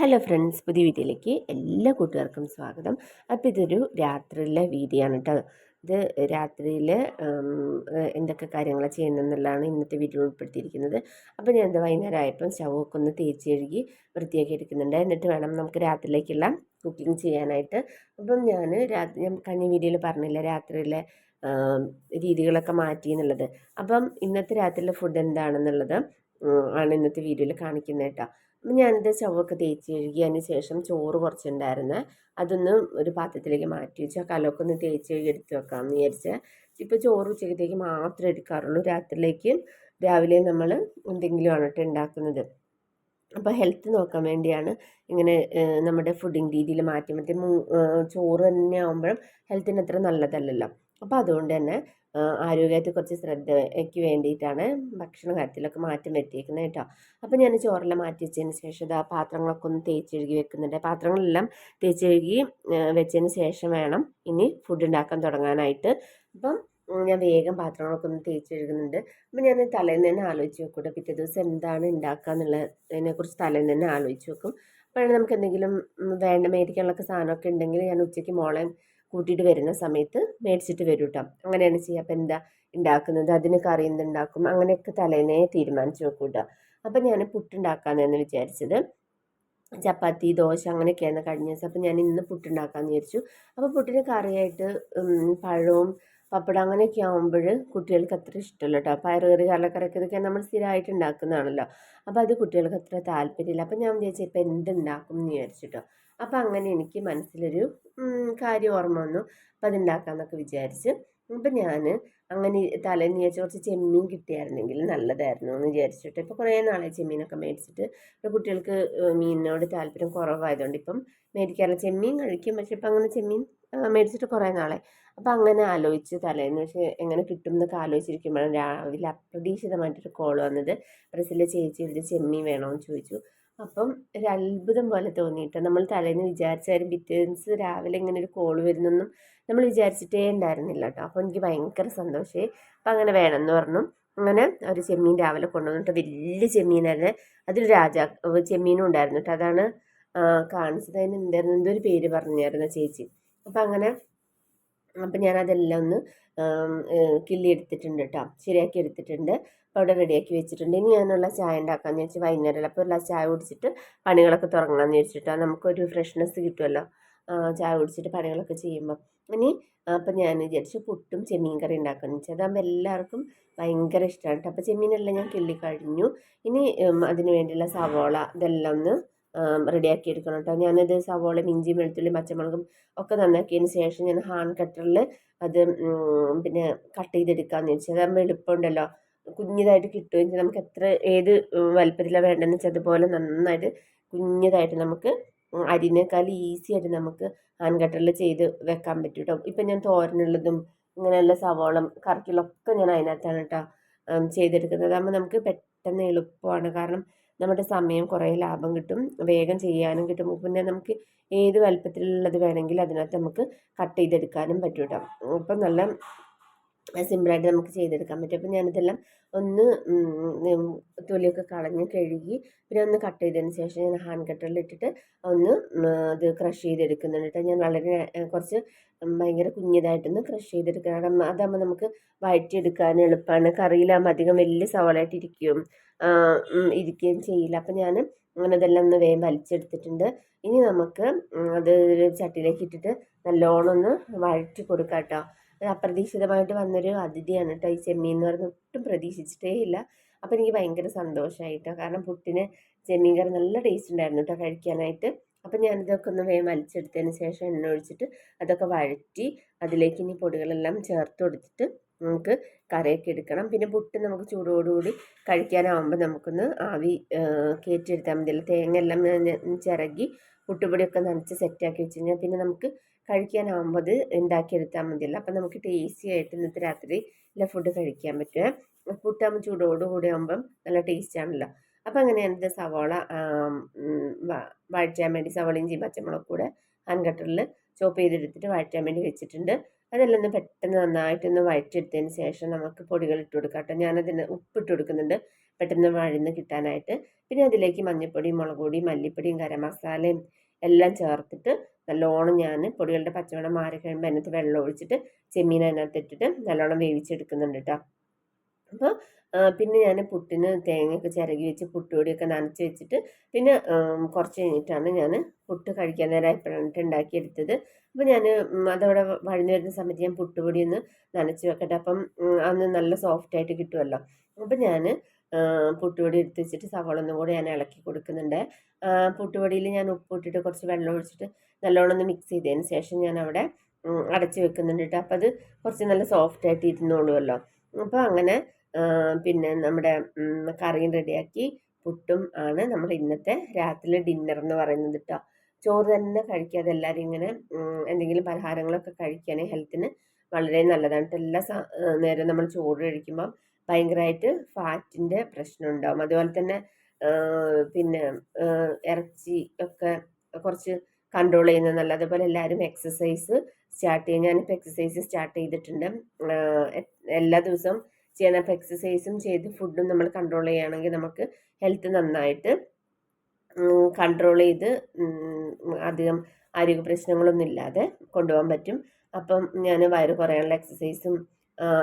Hello friends പുതിയ വീഡിയോയിലേക്ക് എല്ലാ കൂട്ടുകാർക്കും സ്വാഗതം. അപ്പോൾ ഇതൊരു രാത്രിയിലെ വീതിയാണ് കേട്ടോ ഇത് രാത്രിയിൽ എന്തൊക്കെ കാര്യങ്ങളാണ് ചെയ്യുന്നതെന്നുള്ളതാണ് ഇന്നത്തെ വീഡിയോ ഉൾപ്പെടുത്തിയിരിക്കുന്നത്. അപ്പോൾ ഞാൻ എന്താ വൈകുന്നേരം ആയപ്പോൾ സ്റ്റൗവൊക്കെ ഒന്ന് തേച്ച് കഴുകി വൃത്തിയാക്കി എടുക്കുന്നുണ്ട്. എന്നിട്ട് വേണം നമുക്ക് രാത്രിയിലേക്കുള്ള കുക്കിംഗ് ചെയ്യാനായിട്ട്. അപ്പം ഞാൻ രാത്രി ഞാൻ കഴിഞ്ഞ വീഡിയോയിൽ പറഞ്ഞില്ല രാത്രിയിലെ രീതികളൊക്കെ മാറ്റി എന്നുള്ളത്. അപ്പം ഇന്നത്തെ രാത്രിയിലെ ഫുഡ് എന്താണെന്നുള്ളത് ആണ് ഇന്നത്തെ വീഡിയോയിൽ കാണിക്കുന്നത് കേട്ടോ അപ്പം ഞാനിത് ചവൊക്കെ തേച്ച് കഴുകി അതിന് ശേഷം ചോറ് കുറച്ചുണ്ടായിരുന്നു. അതൊന്ന് ഒരു പാത്രത്തിലേക്ക് മാറ്റി വെച്ച് കലമൊക്കെ ഒന്ന് തേച്ച് കഴുകി എടുത്ത് വെക്കാമെന്ന് വിചാരിച്ച്. ഇപ്പോൾ ചോറ് ഉച്ചക്കത്തേക്ക് മാത്രമേ എടുക്കാറുള്ളൂ. രാത്രിയിലേക്ക് രാവിലെ നമ്മൾ എന്തെങ്കിലും ആണ് കേട്ടോ ഉണ്ടാക്കുന്നത്. അപ്പോൾ ഹെൽത്ത് നോക്കാൻ വേണ്ടിയാണ് ഇങ്ങനെ നമ്മുടെ ഫുഡിങ് രീതിയിൽ മാറ്റി മറ്റേ മൂ ചോറ് തന്നെ ആകുമ്പോഴും ഹെൽത്തിന് അത്ര നല്ലതല്ലല്ലോ. അപ്പോൾ അതുകൊണ്ട് തന്നെ ആരോഗ്യത്തെ കുറച്ച് ശ്രദ്ധയ്ക്ക് വേണ്ടിയിട്ടാണ് ഭക്ഷണ കാര്യത്തിലൊക്കെ മാറ്റം വരുത്തിയേക്കുന്നത് കേട്ടോ. അപ്പോൾ ഞാൻ ചോറെല്ലാം മാറ്റി വെച്ചതിന് ശേഷം ഇതാ പാത്രങ്ങളൊക്കെ ഒന്ന് തേച്ച് കഴുകി വെക്കുന്നുണ്ട്. പാത്രങ്ങളെല്ലാം തേച്ച് കഴുകി വെച്ചതിന് ശേഷം വേണം ഇനി ഫുഡ് ഉണ്ടാക്കാൻ തുടങ്ങാനായിട്ട്. അപ്പം ഞാൻ വേഗം പാത്രങ്ങളൊക്കെ ഒന്ന് തേച്ച് കഴുകുന്നുണ്ട്. അപ്പം ഞാൻ തലേന്ന് തന്നെ ആലോചിച്ച് നോക്കൂട്ടെ പിറ്റേ ദിവസം എന്താണ് ഉണ്ടാക്കുക എന്നുള്ളതിനെക്കുറിച്ച് തലേന്ന് തന്നെ ആലോചിച്ച് വെക്കും. അപ്പോഴാണ് നമുക്ക് എന്തെങ്കിലും വേണ്ട മേടിക്കാനുള്ള സാധനമൊക്കെ ഉണ്ടെങ്കിൽ ഞാൻ ഉച്ചയ്ക്ക് മോളെ കൂട്ടിയിട്ട് വരുന്ന സമയത്ത് മേടിച്ചിട്ട് വരും കേട്ടോ അങ്ങനെയാണ് ചെയ്യുക അപ്പം എന്താ ഉണ്ടാക്കുന്നത് അതിന് കറി എന്തുണ്ടാക്കും അങ്ങനെയൊക്കെ തലേന്നേ തീരുമാനിച്ച് വെക്കും കേട്ടോ അപ്പം ഞാൻ പുട്ടുണ്ടാക്കാമെന്ന് വിചാരിച്ചത്. ചപ്പാത്തി ദോശ അങ്ങനെയൊക്കെയാണ് കഴിഞ്ഞ ദിവസം. അപ്പം ഞാൻ ഇന്ന് പുട്ടുണ്ടാക്കാമെന്ന് വിചാരിച്ചു. അപ്പോൾ പുട്ടിന് കറിയായിട്ട് പഴവും പപ്പടം അങ്ങനെയൊക്കെ ആകുമ്പോൾ കുട്ടികൾക്ക് അത്ര ഇഷ്ടമല്ല കേട്ടോ പയറുകറി കടലക്കറിയൊക്കെ ഇതൊക്കെ നമ്മൾ സ്ഥിരമായിട്ട് ഉണ്ടാക്കുന്നതാണല്ലോ. അപ്പോൾ അത് കുട്ടികൾക്ക് അത്ര താല്പര്യമില്ല. അപ്പം ഞാൻ വിചാരിച്ചു ഇപ്പം എന്തുണ്ടാക്കും എന്ന് വിചാരിച്ചിട്ടോ അപ്പോൾ അങ്ങനെ എനിക്ക് മനസ്സിലൊരു കാര്യം ഓർമ്മ വന്നു. അപ്പോൾ അതുണ്ടാക്കാമെന്നൊക്കെ വിചാരിച്ച് അപ്പം ഞാൻ അങ്ങനെ തലേന്ന് വിചാരിച്ച് കുറച്ച് ചെമ്മീൻ കിട്ടിയായിരുന്നെങ്കിൽ നല്ലതായിരുന്നു എന്ന് വിചാരിച്ചിട്ട് ഇപ്പോൾ കുറേ നാളെ ചെമ്മീനൊക്കെ മേടിച്ചിട്ട്. ഇപ്പോൾ കുട്ടികൾക്ക് മീനിനോട് താല്പര്യം കുറവായതുകൊണ്ട് ഇപ്പം മേടിക്കാറില്ല. ചെമ്മീൻ കഴിക്കും. പക്ഷെ ഇപ്പം അങ്ങനെ ചെമ്മീൻ മേടിച്ചിട്ട് കുറേ നാളെ അപ്പോൾ അങ്ങനെ ആലോചിച്ച് തലേന്ന് പക്ഷേ എങ്ങനെ കിട്ടും എന്നൊക്കെ ആലോചിച്ചിരിക്കുമ്പോഴാണ് രാവിലെ അപ്രതീക്ഷിതമായിട്ടൊരു കോൾ വന്നത്. പ്രസിലെ ചേച്ചി ഇതിൽ ചെമ്മീൻ വേണമെന്ന് ചോദിച്ചു. അപ്പം ഒരു അത്ഭുതം പോലെ തോന്നിയിട്ട് നമ്മൾ തലേന്ന് വിചാരിച്ചാലും പിറ്റേന്ന് രാവിലെ ഇങ്ങനെ ഒരു കോൾ വരുന്നൊന്നും നമ്മൾ വിചാരിച്ചിട്ടേ ഉണ്ടായിരുന്നില്ല കേട്ടോ അപ്പോൾ എനിക്ക് ഭയങ്കര സന്തോഷമായി അപ്പം അങ്ങനെ വേണമെന്ന് പറഞ്ഞു. അങ്ങനെ ഒരു ചെമ്മീൻ രാവിലെ കൊണ്ടുവന്നിട്ട് വലിയ ചെമ്മീനായിരുന്നു. അതിൽ രാജാ ചെമ്മീനും ഉണ്ടായിരുന്നു കേട്ടോ അതാണ് കാണിച്ചത്. അതിന് എന്തായിരുന്നു? എന്തൊരു പേര് പറഞ്ഞായിരുന്നു ചേച്ചി. അപ്പം അങ്ങനെ അപ്പം ഞാനതെല്ലാം ഒന്ന് കിള്ളി എടുത്തിട്ടുണ്ട് കേട്ടോ ശരിയാക്കി എടുത്തിട്ടുണ്ട് അവിടെ റെഡിയാക്കി വെച്ചിട്ടുണ്ട്. ഇനി ഞാനുള്ള ചായ ഉണ്ടാക്കാമെന്ന് വെച്ചാൽ വൈകുന്നേരം അപ്പോൾ ഒരു ചായ കുടിച്ചിട്ട് പണികളൊക്കെ തുടങ്ങാമെന്ന് വെച്ചിട്ടാണ് നമുക്കൊരു ഫ്രഷ്നെസ് കിട്ടുമല്ലോ ചായ കുടിച്ചിട്ട് പണികളൊക്കെ ചെയ്യുമ്പോൾ ഇനി അപ്പം ഞാൻ വിചാരിച്ചു പുട്ടും ചെമ്മീൻ കറി ഉണ്ടാക്കാമെന്ന് വെച്ചാൽ അതാകുമ്പോൾ എല്ലാവർക്കും ഭയങ്കര ഇഷ്ടമാണ് അപ്പോൾ ചെമ്മീനെല്ലാം ഞാൻ കിള്ളി കഴിഞ്ഞു. ഇനി അതിന് വേണ്ടിയുള്ള സവോള ഇതെല്ലാം ഒന്ന് റെഡിയാക്കി എടുക്കണം കേട്ടോ. ഞാനത് സവോള ഇഞ്ചി വെളുത്തുള്ളിയും പച്ചമുളകും ഒക്കെ നന്നാക്കിയതിന് ശേഷം ഞാൻ ഹാൻഡ് കട്ടറിൽ അത് പിന്നെ കട്ട് ചെയ്തെടുക്കാമെന്ന് വെച്ചാൽ അതാകുമ്പോൾ എളുപ്പമുണ്ടല്ലോ. കുഞ്ഞിതായിട്ട് കിട്ടുകയും ചെയ്യും നമുക്ക് എത്ര ഏത് വലുപ്പത്തിലാണ് വേണ്ടതെന്ന് വെച്ചാൽ അതുപോലെ നന്നായിട്ട് കുഞ്ഞതായിട്ട് നമുക്ക് അരിനേക്കാൾ ഈസി ആയിട്ട് നമുക്ക് ഹാൻഡ് കട്ടറിൽ ചെയ്ത് വെക്കാൻ പറ്റും കേട്ടോ. ഇപ്പം ഞാൻ തോരനുള്ളതും ഇങ്ങനെയുള്ള സവോളം കറിക്കുകളൊക്കെ ഞാൻ അതിനകത്താണ് കേട്ടോ ചെയ്തെടുക്കുന്നത്. അതാകുമ്പോൾ നമുക്ക് പെട്ടെന്ന് എളുപ്പമാണ്. കാരണം നമ്മുടെ സമയം കുറേ ലാഭം കിട്ടും വേഗം ചെയ്യാനും കിട്ടും. പിന്നെ നമുക്ക് ഏത് വലുപ്പത്തിലുള്ളത് വേണമെങ്കിൽ അതിനകത്ത് നമുക്ക് കട്ട് ചെയ്തെടുക്കാനും പറ്റും കേട്ടോ അപ്പം നല്ല സിമ്പിളായിട്ട് നമുക്ക് ചെയ്തെടുക്കാൻ പറ്റും. അപ്പോൾ ഞാനിതെല്ലാം ഒന്ന് തൊലിയൊക്കെ കളഞ്ഞ് കഴുകി പിന്നെ ഒന്ന് കട്ട് ചെയ്തതിന് ശേഷം ഞാൻ ഹാൻഡ് കട്ടറിൽ ഇട്ടിട്ട് ഒന്ന് ഇത് ക്രഷ് ചെയ്തെടുക്കുന്നുണ്ട് കേട്ടോ. ഞാൻ വളരെ കുറച്ച് ഭയങ്കര കുഞ്ഞിതായിട്ടൊന്ന് ക്രഷ് ചെയ്തെടുക്കണം അതാകുമ്പോൾ നമുക്ക് വഴറ്റിയെടുക്കാൻ എളുപ്പമാണ് കറിയിലാകുമ്പോൾ അധികം വലിയ സവാളായിട്ട് ഇരിക്കും ഇരിക്കുകയും ചെയ്യില്ല. അപ്പം ഞാൻ അങ്ങനെ ഇതെല്ലാം ഒന്ന് വേഗം വലിച്ചെടുത്തിട്ടുണ്ട്. ഇനി നമുക്ക് അത് ഒരു ചട്ടിയിലേക്ക് ഇട്ടിട്ട് നല്ലോണം ഒന്ന് വഴറ്റി കൊടുക്കാം കേട്ടോ. അപ്രതീക്ഷിതമായിട്ട് വന്നൊരു അതിഥിയാണ് കേട്ടോ ഈ ചെമ്മീൻ എന്ന് പറയുന്നത്. ഒട്ടും പ്രതീക്ഷിച്ചിട്ടേ ഇല്ല. അപ്പോൾ എനിക്ക് ഭയങ്കര സന്തോഷമായിട്ടോ കാരണം പുട്ടിന് ചെമ്മീൻ കറി നല്ല ടേസ്റ്റ് ഉണ്ടായിരുന്നു കേട്ടോ കഴിക്കാനായിട്ട്. അപ്പം ഞാനിതൊക്കെ ഒന്ന് വേഗം വലിച്ചെടുത്തതിന് ശേഷം എണ്ണ ഒഴിച്ചിട്ട് അതൊക്കെ വഴറ്റി അതിലേക്ക് ഇനി പൊടികളെല്ലാം ചേർത്ത് കൊടുത്തിട്ട് നമുക്ക് കറിയൊക്കെ എടുക്കണം. പിന്നെ പുട്ട് നമുക്ക് ചൂടോടുകൂടി കഴിക്കാനാവുമ്പോൾ നമുക്കൊന്ന് ആവി കയറ്റിയെടുത്താൽ മതി. തേങ്ങ എല്ലാം ചിരകി പുട്ടുപൊടിയൊക്കെ നനച്ച് സെറ്റാക്കി വെച്ച് കഴിഞ്ഞാൽ പിന്നെ നമുക്ക് കഴിക്കാനാവുമ്പോൾ ഉണ്ടാക്കിയെടുത്താൽ മതിയല്ലോ. അപ്പം നമുക്ക് ടേസ്റ്റി ആയിട്ട് ഇന്നത്തെ രാത്രി നല്ല ഫുഡ് കഴിക്കാൻ പറ്റുക. പുട്ടാകുമ്പോൾ ചൂടോടുകൂടി ആകുമ്പം നല്ല ടേസ്റ്റ് ആണല്ലോ. അപ്പോൾ അങ്ങനെയാണ് ഇത് സവാള വഴറ്റാൻ വേണ്ടി സവാള ഇഞ്ചി പച്ചമുളക് കൂടെ ഹാൻഡ് ചോപ്പ് ചെയ്തെടുത്തിട്ട് വഴറ്റാൻ വേണ്ടി വെച്ചിട്ടുണ്ട്. അതെല്ലാം ഒന്ന് പെട്ടെന്ന് നന്നായിട്ടൊന്ന് വഴറ്റിയെടുത്തതിന് ശേഷം നമുക്ക് പൊടികൾ ഇട്ട് കൊടുക്കാം കേട്ടോ. ഞാനതിന് ഉപ്പിട്ട് കൊടുക്കുന്നുണ്ട്. പെട്ടെന്ന് വഴന്ന് കിട്ടാനായിട്ട്. പിന്നെ അതിലേക്ക് മഞ്ഞൾപ്പൊടിയും മുളക് പൊടിയും മല്ലിപ്പൊടിയും ഗരം മസാലയും എല്ലാം ചേർത്തിട്ട് നല്ലോണം ഞാൻ പൊടികളുടെ പച്ചവെള്ളം മാറി കഴിയുമ്പോൾ അതിനകത്ത് വെള്ളം ഒഴിച്ചിട്ട് ചെമ്മീൻ അതിനകത്ത് ഇട്ടിട്ട് നല്ലോണം വേവിച്ചെടുക്കുന്നുണ്ട് കേട്ടോ അപ്പോൾ പിന്നെ ഞാൻ പുട്ടിന് തേങ്ങയൊക്കെ ചിരകി വെച്ച് പുട്ടുപൊടിയൊക്കെ നനച്ച് വെച്ചിട്ട് പിന്നെ കുറച്ച് കഴിഞ്ഞിട്ടാണ് ഞാൻ പുട്ട് കഴിക്കാൻ നേരം നേരമായപ്പോഴാണ് ഉണ്ടാക്കിയെടുത്തത്. അപ്പോൾ ഞാൻ അതവിടെ വഴിഞ്ഞു വരുന്ന സമയത്ത് ഞാൻ പുട്ടുപൊടി ഒന്ന് നനച്ച് വെക്കട്ടെ. അപ്പം അന്ന് നല്ല സോഫ്റ്റായിട്ട് കിട്ടുമല്ലോ അപ്പം ഞാൻ പുട്ടുപൊടി എടുത്ത് വെച്ചിട്ട് ഒന്നും കൂടി ഞാൻ ഇളക്കി കൊടുക്കുന്നുണ്ട്. പുട്ടുപൊടിയിൽ ഞാൻ ഉപ്പിട്ടിട്ട് കുറച്ച് വെള്ളം ഒഴിച്ചിട്ട് നല്ലോണം ഒന്ന് മിക്സ് ചെയ്തതിന് ശേഷം ഞാൻ അവിടെ അടച്ച് വെക്കുന്നുണ്ട് കേട്ടോ. അപ്പോൾ അത് കുറച്ച് നല്ല സോഫ്റ്റ് ആയിട്ട് ഇരുന്നോളുമല്ലോ അപ്പോൾ അങ്ങനെ പിന്നെ നമ്മുടെ കറിയും റെഡിയാക്കി പുട്ടും ആണ് നമ്മൾ ഇന്നത്തെ രാത്രിയിലെ ഡിന്നർ എന്ന് പറയുന്നത് കേട്ടോ. ചോറ് തന്നെ കഴിക്കാതെ എല്ലാവരും ഇങ്ങനെ എന്തെങ്കിലും പലഹാരങ്ങളൊക്കെ കഴിക്കുകയാണെങ്കിൽ ഹെൽത്തിന് വളരെ നല്ലതാണ് എല്ലാ നേരം നമ്മൾ ചോറ് കഴിക്കുമ്പം ഭയങ്കരമായിട്ട് ഫാറ്റിന്റെ പ്രശ്നം ഉണ്ടാവും അതുപോലെ തന്നെ പിന്നെ ഇറച്ചി ഒക്കെ കുറച്ച് കൺട്രോൾ ചെയ്യുന്നത് നല്ല അതുപോലെ എല്ലാവരും എക്സസൈസ് സ്റ്റാർട്ട് ചെയ്യും. ഞാനിപ്പോൾ എക്സസൈസ് സ്റ്റാർട്ട് ചെയ്തിട്ടുണ്ട്. എല്ലാ ദിവസവും ചെയ്യണം അപ്പോൾ എക്സസൈസും ചെയ്ത് ഫുഡും നമ്മൾ കൺട്രോൾ ചെയ്യുകയാണെങ്കിൽ നമുക്ക് ഹെൽത്ത് നന്നായിട്ട് കൺട്രോൾ ചെയ്ത് അധികം ആരോഗ്യ പ്രശ്നങ്ങളൊന്നും ഇല്ലാതെ കൊണ്ടുപോകാൻ പറ്റും. അപ്പം ഞാൻ വയറ് കുറയാനുള്ള എക്സസൈസും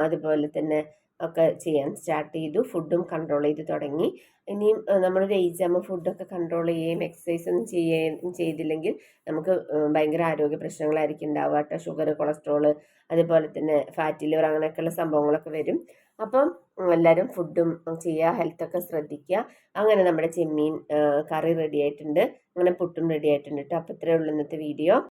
അതുപോലെ തന്നെ ഒക്കെ ചെയ്യാൻ സ്റ്റാർട്ട് ചെയ്തു. ഫുഡും കൺട്രോൾ ചെയ്ത് തുടങ്ങി. ഇനിയും നമ്മളൊരു ഏജ് ആകുമ്പോൾ ഫുഡൊക്കെ കൺട്രോൾ ചെയ്യുകയും എക്സസൈസ് ഒന്നും ചെയ്യുകയും ചെയ്തില്ലെങ്കിൽ നമുക്ക് ഭയങ്കര ആരോഗ്യ പ്രശ്നങ്ങളായിരിക്കും ഉണ്ടാവുക. കേട്ടോ. ഷുഗർ കൊളസ്ട്രോൾ അതുപോലെ തന്നെ ഫാറ്റി ലിവർ അങ്ങനെയൊക്കെയുള്ള സംഭവങ്ങളൊക്കെ വരും. അപ്പം എല്ലാവരും ഫുഡും ചെയ്യുക ഹെൽത്തൊക്കെ ശ്രദ്ധിക്കുക. അങ്ങനെ നമ്മുടെ ചെമ്മീൻ കറി റെഡി ആയിട്ടുണ്ട്. അങ്ങനെ പുട്ടും റെഡി ആയിട്ടുണ്ട് കേട്ടോ. അപ്പോൾ ഇത്രയേ ഉള്ളൂ ഇന്നത്തെ വീഡിയോ